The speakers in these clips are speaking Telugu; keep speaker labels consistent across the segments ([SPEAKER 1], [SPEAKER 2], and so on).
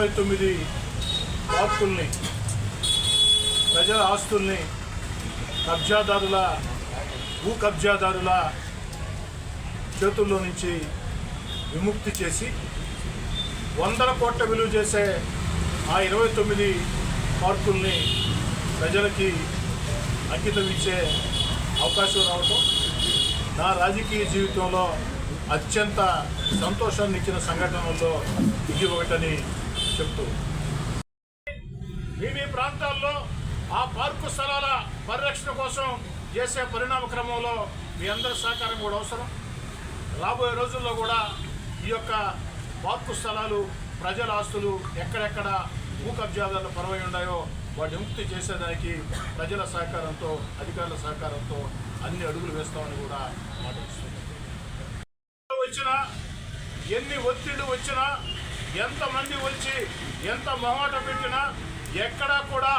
[SPEAKER 1] ఇరవై తొమ్మిది హక్కుల్ని ప్రజల ఆస్తుల్ని కబ్జాదారుల భూ కబ్జాదారుల చేతుల్లో నుంచి విముక్తి చేసి వందల కోట్ల విలువ చేసే ఆ ఇరవై తొమ్మిది పార్కుల్ని ప్రజలకి అంకితం ఇచ్చే అవకాశం రావటం నా రాజకీయ జీవితంలో అత్యంత సంతోషాన్ని ఇచ్చిన సంఘటనల్లో ఇది ఒకటని చెప్తూ మీ మీ ప్రాంతాల్లో ఆ పార్కు స్థలాల పరిరక్షణ కోసం చేసే పరిణామ క్రమంలో మీ అందరి సహకారం కూడా అవసరం. రాబోయే రోజుల్లో కూడా ఈ యొక్క పార్కు స్థలాలు ప్రజల ఆస్తులు ఎక్కడెక్కడ భూ కబ్జాదారుల పరవై ఉన్నాయో వాటి ముక్తి చేసేదానికి ప్రజల సహకారంతో అధికారుల సహకారంతో అన్ని అడుగులు వేస్తామని కూడా మాట వచ్చినా ఎన్ని ఒత్తిడి వచ్చినా ఎంతమంది వచ్చి ఎంత మొహాట పెట్టినా ఎక్కడా కూడా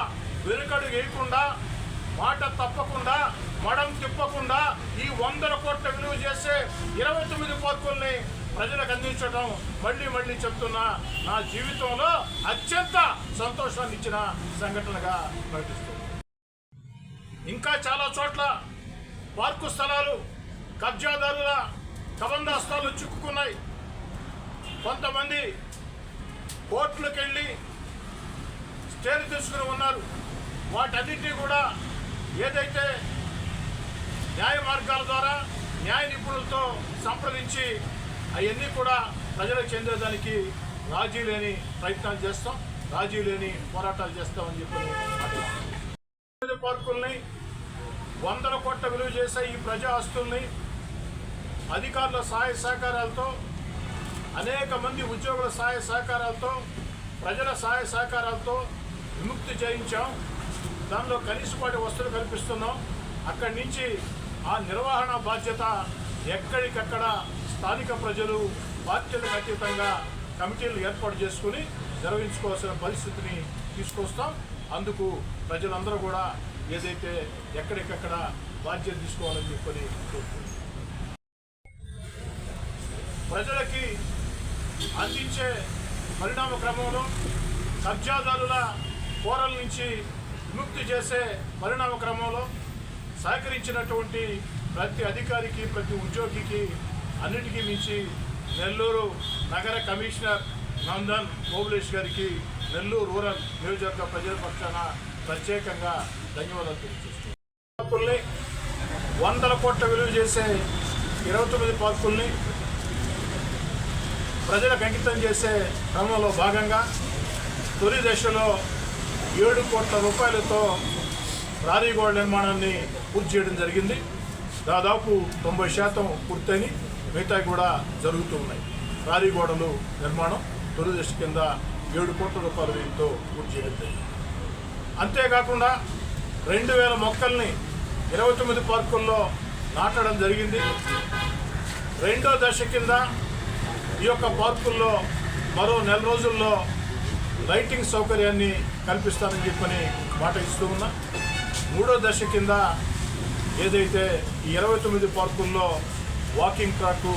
[SPEAKER 1] వెనుకడు వేయకుండా మాట తప్పకుండా మడం తిప్పకుండా ఈ వందల కోట్ల విలువ చేసే ఇరవై తొమ్మిది పార్కుల్ని ప్రజలకు అందించడం మళ్ళీ మళ్ళీ చెప్తున్నా. నా జీవితంలో అత్యంత సంతోషాన్ని ఇచ్చిన సంఘటనగా ప్రకటిస్తుంది. ఇంకా చాలా చోట్ల పార్కు స్థలాలు కబ్జాదారుల కబందాస్తాలు చిక్కుకున్నాయి. కొంతమంది కోర్టులకు వెళ్ళి స్టేలు తీసుకుని ఉన్నారు. వాటన్నిటినీ కూడా ఏదైతే న్యాయ మార్గాల ద్వారా న్యాయ నిపుణులతో సంప్రదించి అవన్నీ కూడా ప్రజలకు చెందేదానికి రాజీ లేని ప్రయత్నాలు చేస్తాం. రాజీ లేని పోరాటాలు చేస్తామని చెప్పి పార్కుల్ని వందల కోట్ల విలువ చేసే ఈ ప్రజా ఆస్తుల్ని అధికారుల సహాయ సహకారాలతో అనేక మంది ఉద్యోగుల సహాయ సహకారాలతో ప్రజల సహాయ సహకారాలతో విముక్తి చేయించాం. దానిలో కనీసపాటి వస్తువులు కల్పిస్తున్నాం. అక్కడి నుంచి ఆ నిర్వహణ బాధ్యత ఎక్కడికక్కడ స్థానిక ప్రజలు పార్టీలకు అతీతంగా కమిటీలు ఏర్పాటు చేసుకుని నిర్వహించుకోవాల్సిన పరిస్థితిని తీసుకొస్తాం. అందుకు ప్రజలందరూ కూడా ఏదైతే ఎక్కడికక్కడ బాధ్యత తీసుకోవాలని చెప్పని ప్రజలకి అందించే పరిణామ క్రమంలో కబ్జాదారుల కోరల నుంచి విముక్తి చేసే పరిణామ క్రమంలో సహకరించినటువంటి ప్రతి అధికారికి ప్రతి ఉద్యోగికి అన్నిటికీ మించి నెల్లూరు నగర కమిషనర్ నందన్ ఓబులేష్ గారికి నెల్లూరు రూరల్ నియోజకవర్గ ప్రజల పక్షాన ప్రత్యేకంగా ధన్యవాదాలు తెలియజేస్తున్నాను. పార్కుల్ని వందల కోట్ల విలువ చేసే ఇరవై తొమ్మిది పార్కుల్ని ప్రజలకు అంకితం చేసే క్రమంలో భాగంగా తొలి దశలో ఏడు కోట్ల రూపాయలతో రారీ గోడ నిర్మాణాన్ని పూర్తి చేయడం జరిగింది. దాదాపు తొంభై శాతం పూర్తయిని మిగతా కూడా జరుగుతూ ఉన్నాయి. రారీగోడలు నిర్మాణం తొలి దశ కింద ఏడు కోట్ల రూపాయల వ్యయంతో పూర్తి చేయడం అంతేకాకుండా రెండు వేల మొక్కల్ని ఇరవై తొమ్మిది పార్కుల్లో నాటడం జరిగింది. రెండో దశ కింద ఈ యొక్క పార్కుల్లో మరో నెల రోజుల్లో లైటింగ్ సౌకర్యాన్ని కల్పిస్తానని చెప్పని మాట ఇస్తూ ఉన్నా. మూడో దశ కింద ఏదైతే ఈ ఇరవై తొమ్మిది పార్కుల్లో వాకింగ్ ట్రాక్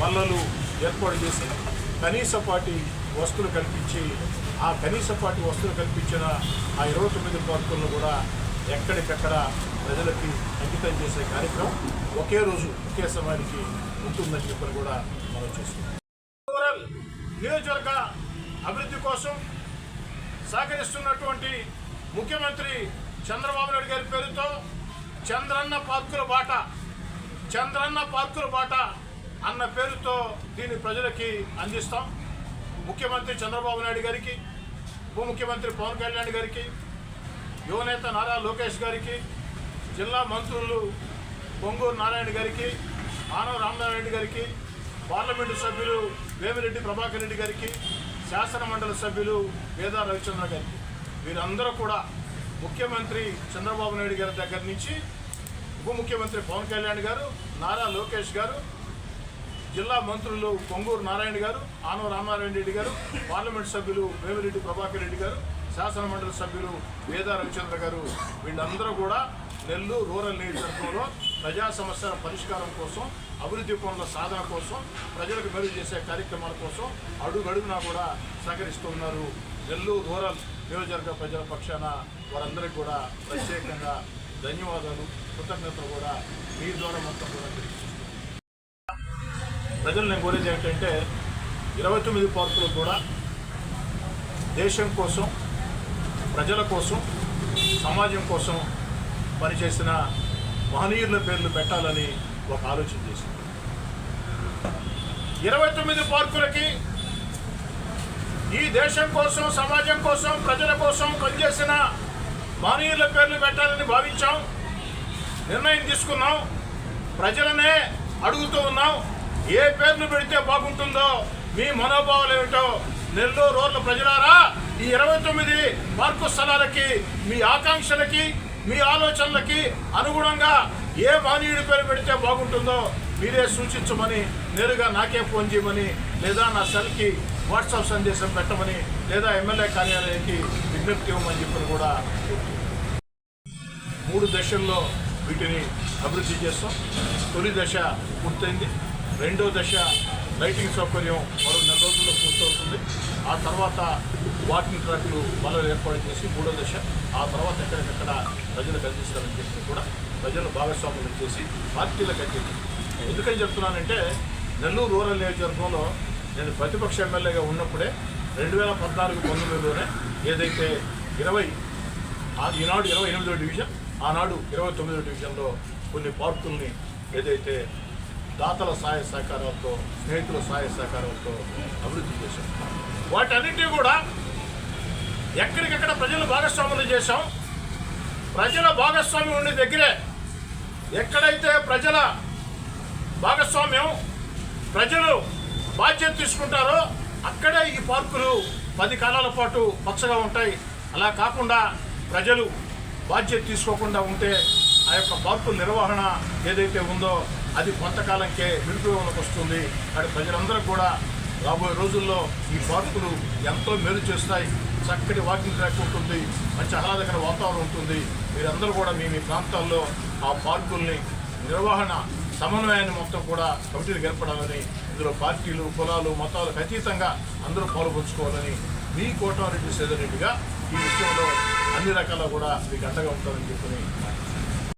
[SPEAKER 1] వల్లలు ఏర్పాటు చేసి కనీసపాటి వస్తువులు కల్పించి ఆ కనీసపాటి వస్తువులు కల్పించిన ఆ ఇరవై తొమ్మిది పార్కులను కూడా ఎక్కడికక్కడ ప్రజలకి అంకితం చేసే కార్యక్రమం ఒకే రోజు ఒకే సమయానికి ఉంటుందని చెప్పని కూడా మనం చేస్తున్నాం. నియోజకవర్గ అభివృద్ధి కోసం సహకరిస్తున్నటువంటి ముఖ్యమంత్రి చంద్రబాబు నాయుడు గారి పేరుతో చంద్రన్న పార్కుల బాట చంద్రన్న పార్కుల బాట అన్న పేరుతో దీన్ని ప్రజలకి అందిస్తాం. ముఖ్యమంత్రి చంద్రబాబు నాయుడు గారికి ఉప ముఖ్యమంత్రి పవన్ కళ్యాణ్ గారికి యువనేత నారా లోకేష్ గారికి జిల్లా మంత్రులు పొంగూరు నారాయణ గారికి ఆనవ రామనారాయణ గారికి పార్లమెంటు సభ్యులు వేమిరెడ్డి ప్రభాకర్ రెడ్డి గారికి శాసనమండలి సభ్యులు వేదా రవిచంద్ర గారికి. వీరందరూ కూడా ముఖ్యమంత్రి చంద్రబాబు నాయుడు గారి దగ్గర నుంచి ఉప ముఖ్యమంత్రి పవన్ కళ్యాణ్ గారు నారా లోకేష్ గారు జిల్లా మంత్రులు పొంగూరు నారాయణ గారు ఆనవ రామారాయణ రెడ్డి గారు పార్లమెంట్ సభ్యులు వేమిరెడ్డి ప్రభాకర్ రెడ్డి గారు శాసనమండలి సభ్యులు వేదా రవిచంద్ర గారు. వీళ్ళందరూ కూడా నెల్లూరు రూరల్ నియోజకవర్గంలో ప్రజా సమస్యల పరిష్కారం కోసం అభివృద్ధి పనుల సాధన కోసం ప్రజలకు మెరుగు చేసే కార్యక్రమాల కోసం అడుగడుగునా కూడా సహకరిస్తున్నారు. నెల్లూరు రూరల్ నియోజకవర్గ ప్రజల పక్షాన వారందరికీ కూడా ప్రత్యేకంగా ధన్యవాదాలు కృతజ్ఞతలు కూడా మీ ద్వారా మొత్తం కూడా తెలియజేస్తున్నాను. ప్రజలు నేను కోరేది ఏంటంటే ఇరవై తొమ్మిది పార్కులు కూడా దేశం కోసం ప్రజల కోసం సమాజం కోసం పనిచేసిన మహనీయుల పేర్లు పెట్టాలని ఒక ఆలోచన చేసింది ఇరవై తొమ్మిది పార్కులకి ఈ దేశం కోసం సమాజం కోసం ప్రజల కోసం పనిచేసిన మహనీయుల పేర్లు పెట్టాలని భావించాం. నిర్ణయం తీసుకున్నాం. ప్రజలనే అడుగుతూ ఉన్నాం. ఏ పేర్లు పెడితే బాగుంటుందో మీ మనోభావాలు ఏమిటో నెల్లూరు రోడ్ల ప్రజలారా ఈ ఇరవై తొమ్మిది పార్కు స్థలాలకి మీ ఆకాంక్షలకి మీ ఆలోచనలకి అనుగుణంగా ఏ మానవుడి పేరు పెడితే బాగుంటుందో మీరే సూచించమని నేరుగా నాకే ఫోన్ చేయమని లేదా నా సెల్కి వాట్సాప్ సందేశం పెట్టమని లేదా ఎమ్మెల్యే కార్యాలయానికి విజ్ఞప్తి ఇవ్వమని చెప్పని కూడా మూడు దశల్లో వీటిని అభివృద్ధి చేస్తాం. తొలి దశ పూర్తయింది. రెండో దశ లైటింగ్ సౌకర్యం మరో నెల రోజుల్లో పూర్తవుతుంది. ఆ తర్వాత వాకింగ్ ట్రాక్లు బలం ఏర్పాటు చేసి మూడో దశ ఆ తర్వాత ఎక్కడికక్కడ ప్రజలకు అందిస్తారని చెప్పి కూడా ప్రజలు భాగస్వాములు చేసి పార్టీలకు అందించారు. ఎందుకని చెప్తున్నానంటే నెల్లూరు రూరల్ నియోజకవర్గంలో నేను ప్రతిపక్ష ఎమ్మెల్యేగా ఉన్నప్పుడే రెండు వేల పద్నాలుగు పంతొమ్మిదిలోనే ఏదైతే ఇరవై ఆ- ఈనాడు ఇరవై ఎనిమిదో డివిజన్ ఆనాడు ఇరవై తొమ్మిదో డివిజన్లో కొన్ని పార్కుల్ని ఏదైతే దాతల సహాయ సహకారాలతో స్నేహితుల సహాయ సహకారాలతో అభివృద్ధి చేశాం. వాటన్నిటినీ కూడా ఎక్కడికెక్కడ ప్రజలు భాగస్వాములు చేశాం. ప్రజల భాగస్వామ్యం ఉండే దగ్గరే ఎక్కడైతే ప్రజల భాగస్వామ్యం ప్రజలు బాధ్యత తీసుకుంటారో అక్కడే ఈ పార్కులు పది కాలాల పాటు పచ్చగా ఉంటాయి. అలా కాకుండా ప్రజలు బాధ్యత తీసుకోకుండా ఉంటే ఆ యొక్క పార్కుల నిర్వహణ ఏదైతే ఉందో అది కొంతకాలంకే నిరుపయోగంలోకి వస్తుంది. అక్కడ ప్రజలందరూ కూడా రాబోయే రోజుల్లో ఈ పార్కులు ఎంతో మేలు చేస్తాయి. చక్కటి వాకింగ్ ట్రాక్ ఉంటుంది. మంచి ఆహ్లాదకర వాతావరణం ఉంటుంది. మీరందరూ కూడా మీ మీ ప్రాంతాల్లో ఆ పార్కుల్ని నిర్వహణ సమన్వయాన్ని మొత్తం కూడా కమిటీలు ఏర్పడాలని ఇందులో పార్టీలు కులాలు మతాలకు అతీతంగా అందరూ పాల్పంచుకోవాలని మీ కోటారెడ్డి సేదరెడ్డిగా ఈ విషయంలో అన్ని రకాల కూడా మీకు అండగా ఉంటారని చెప్పని